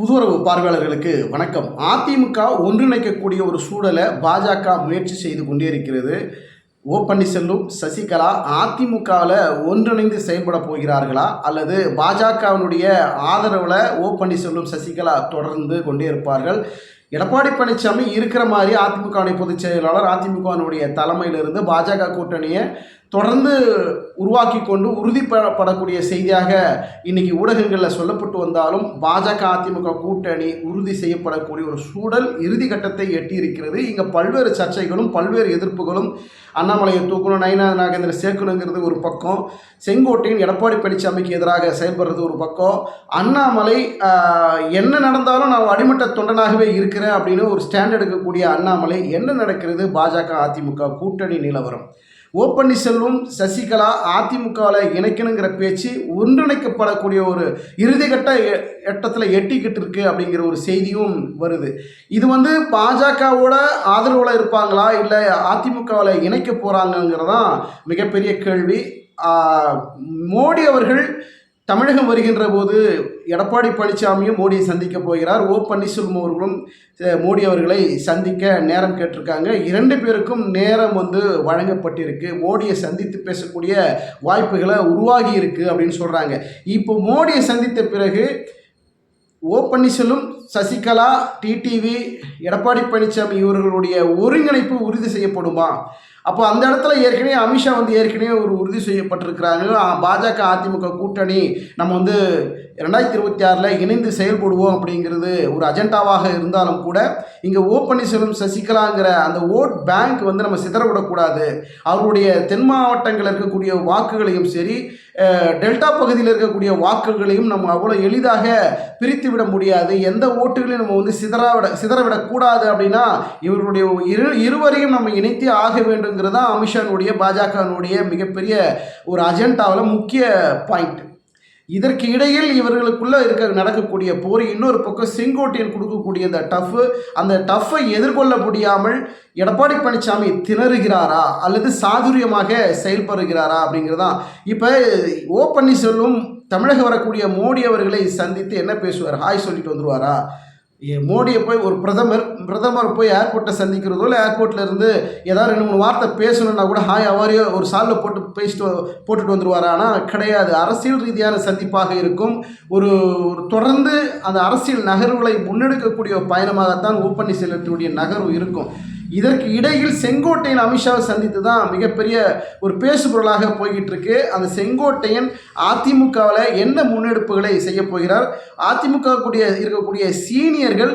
புதுவரவு பார்வையாளர்களுக்கு வணக்கம். அதிமுக ஒன்றிணைக்கக்கூடிய ஒரு சூழலை பாஜக முயற்சி செய்து கொண்டே இருக்கிறது ஓ பன்னீர்செல்வம் சசிகலா அதிமுகவில் ஒன்றிணைந்து செயல்பட போகிறார்களா? அல்லது பாஜகவினுடைய ஆதரவில் ஓ பன்னீர்செல்வம் சசிகலா தொடர்ந்து கொண்டே இருப்பார்கள்? எடப்பாடி பழனிசாமி இருக்கிற மாதிரி அதிமுகவுடைய பொதுச் செயலாளர் அதிமுகவினுடைய தலைமையிலிருந்து பாஜக கூட்டணியை தொடர்ந்து உருவாக்கி கொண்டு உறுதிப்படக்கூடிய செய்தியாக இன்னைக்கு ஊடகங்களில் சொல்லப்பட்டு வந்தாலும் பாஜக அதிமுக கூட்டணி உறுதி செய்யப்படக்கூடிய ஒரு சூழல் இறுதி கட்டத்தை எட்டியிருக்கிறது. இங்கே பல்வேறு சர்ச்சைகளும் பல்வேறு எதிர்ப்புகளும் அண்ணாமலையை தூக்கணும் நயனா நாகேந்திர சேர்க்கணுங்கிறது ஒரு பக்கம் செங்கோட்டையின் எடப்பாடி பழனிசாமிக்கு எதிராக செயல்படுறது ஒரு பக்கம். அண்ணாமலை என்ன நடந்தாலும் நான் அடிமட்ட தொண்டனாகவே இருக்கிறேன். அப்படின்னு ஒரு ஸ்டாண்ட் எடுக்கக்கூடிய அண்ணாமலை என்ன நடக்கிறது? பாஜக அதிமுக கூட்டணி நிலவரம். ஓ பன்னீர்செல்வம் சசிகலா அதிமுகவில் இணைக்கணுங்கிற பேச்சு ஒன்றிணைக்கப்படக்கூடிய ஒரு இறுதிக்கட்ட எ- எட்டத்தில் எட்டிக்கிட்டு இருக்கு அப்படிங்கிற ஒரு செய்தியும் வருது. இது வந்து பாஜகவோட ஆதரவில் இருப்பாங்களா? இல்லை அதிமுகவில் இணைக்க போகிறாங்கங்கிறதான் மிகப்பெரிய கேள்வி. மோடி அவர்கள் தமிழகம் வருகின்ற போது எடப்பாடி பழனிசாமியும் மோடியை சந்திக்க போகிறார். ஓ பன்னீர்செல்வம் அவர்களும் மோடி அவர்களை சந்திக்க நேரம் கேட்டிருக்காங்க. இரண்டு பேருக்கும் நேரம் வந்து வழங்கப்பட்டிருக்கு. மோடியை சந்தித்து பேசக்கூடிய வாய்ப்புகளை உருவாகி இருக்கு அப்படின்னு சொல்கிறாங்க இப்போ மோடியை சந்தித்த பிறகு ஓ பன்னீர்செல்வம் சசிகலா டிடிவி எடப்பாடி பழனிசாமி இவர்களுடைய ஒருங்கிணைப்பு உறுதி செய்யப்படுமா? அப்போ அந்த இடத்துல ஏற்கனவே அமித்ஷா வந்து ஏற்கனவே ஒரு உறுதி செய்யப்பட்டிருக்கிறாங்க. பாஜக அதிமுக கூட்டணி நம்ம வந்து ரெண்டாயிரத்தி இருபத்தி ஆறில் இணைந்து செயல்படுவோம் அப்படிங்கிறது ஒரு அஜெண்டாவாக இருந்தாலும் கூட இங்கே ஓ பன்னீர்செல்வம் சசிகலாங்கிற அந்த ஓட் பேங்க் வந்து நம்ம சிதறவிடக்கூடாது. அவருடைய தென் மாவட்டங்களில் இருக்கக்கூடிய வாக்குகளையும் சரி டெல்டா பகுதியில் இருக்கக்கூடிய வாக்குகளையும் நம்ம அவ்வளோ எளிதாக பிரித்து விட முடியாது. எந்த ஓட்டுகளையும் நம்ம வந்து சிதறாவிட சிதறவிடக்கூடாது அப்படின்னா இவர்களுடைய இரு இருவரையும் நம்ம இணைத்தே ஆக வேண்டுங்கிறது தான் அமித்ஷானுடைய பாஜகனுடைய மிகப்பெரிய ஒரு அஜெண்டாவில் முக்கிய பாயிண்ட். இதற்கு இடையில் இவர்களுக்குள்ளே இருக்க நடக்கக்கூடிய போர் இன்னொரு பக்கம் செங்கோட்டையன் கொடுக்கக்கூடிய அந்த டஃப் அந்த டஃப்பை எதிர்கொள்ள முடியாமல் எடப்பாடி பழனிசாமி திணறுகிறாரா அல்லது சாதுரியமாக செயல்படுகிறாரா அப்படிங்கிறதான் இப்போ ஓ பன்னீர்செல்வம் தமிழகம் வரக்கூடிய மோடி அவர்களை சந்தித்து என்ன பேசுவார்? ஹாய் சொல்லிட்டு வந்துருவாரா? மோடியை போய் ஒரு பிரதமர் பிரதமர் போய் ஏர்போர்ட்டை சந்திக்கிறதோ இல்லை ஏர்போர்ட்டில் இருந்து ஏதாவது ரெண்டு மூணு வார்த்தை பேசணுன்னா கூட ஹாய் அவாரியோ ஒரு சாலில் போட்டு பேசிட்டு போட்டுட்டு வந்துடுவார் ஆனால் கிடையாது. அரசியல் ரீதியான சந்திப்பாக இருக்கும். ஒரு ஒரு தொடர்ந்து அந்த அரசியல் நகர்வுகளை முன்னெடுக்கக்கூடிய பயணமாகத்தான் ஓ பன்னீர்செல்வத்தினுடைய நகர்வு இருக்கும். இதற்கு இடையில் செங்கோட்டையன் அமித்ஷாவை சந்தித்து தான் மிகப்பெரிய ஒரு பேசுபொருளாக போய்கிட்டு இருக்கு அந்த செங்கோட்டையன் அதிமுகவில் என்ன முன்னெடுப்புகளை செய்ய போகிறார்? அதிமுக கூடிய இருக்கக்கூடிய சீனியர்கள்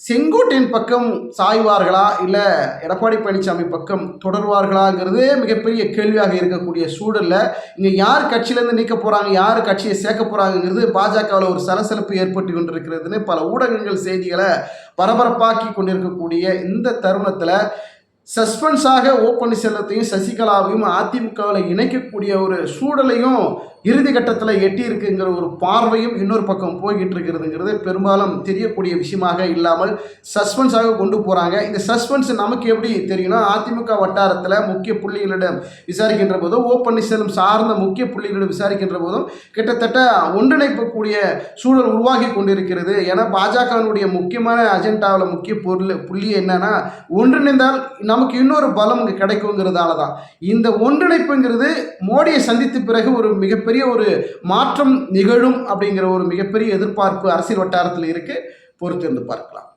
செங்கோட்டையின் பக்கம் சாய்வார்களா இல்லை எடப்பாடி பழனிசாமி பக்கம் தொடர்வார்களாங்கிறதே மிகப்பெரிய கேள்வியாக இருக்கக்கூடிய சூழலில் இங்கே யார் கட்சியிலேருந்து நீக்க போகிறாங்க யார் கட்சியை சேர்க்க போகிறாங்கங்கிறது பாஜகவில் ஒரு சலசலப்பு ஏற்பட்டு கொண்டிருக்கிறதுன்னு பல ஊடகங்கள் செய்திகளை பரபரப்பாக்கி கொண்டிருக்கக்கூடிய இந்த தருணத்தில் சஸ்பென்ஸாக ஓ பன்னீர்செல்வத்தையும் சசிகலாவையும் அதிமுகவில் இணைக்கக்கூடிய ஒரு சூழலையும் இறுதி கட்டத்தில் எட்டியிருக்குங்கிற ஒரு பார்வையும் இன்னொரு பக்கம் போய்கிட்டு இருக்கிறதுங்கிறது பெரும்பாலும் தெரியக்கூடிய விஷயமாக இல்லாமல் சஸ்பென்ஸாக கொண்டு போகிறாங்க இந்த சஸ்பென்ஸ் நமக்கு எப்படி தெரியும்னா அதிமுக வட்டாரத்தில் முக்கிய புள்ளிகளிடம் விசாரிக்கின்ற போதும் ஓ பன்னீர்செல்வம் சார்ந்த முக்கிய புள்ளிகளிடம் விசாரிக்கின்ற போதும் கிட்டத்தட்ட ஒன்றிணைப்பக்கூடிய சூழல் உருவாகி கொண்டிருக்கிறது. ஏன்னா பாஜகவினுடைய முக்கியமான அஜெண்டாவில் முக்கிய பொருள் புள்ளி என்னன்னா ஒன்றிணைந்தால் நமக்கு இன்னொரு பலம் இங்கே கிடைக்குங்கிறதால தான் இந்த ஒன்றிணைப்புங்கிறது மோடியை சந்தித்த பிறகு ஒரு மிகப்பெரிய ஒரு மாற்றம் நிகழும் அப்படிங்கிற ஒரு மிகப்பெரிய எதிர்பார்ப்பு அரசியல் வட்டாரத்தில் இருக்கு. பொறுத்திருந்து பார்க்கலாம்.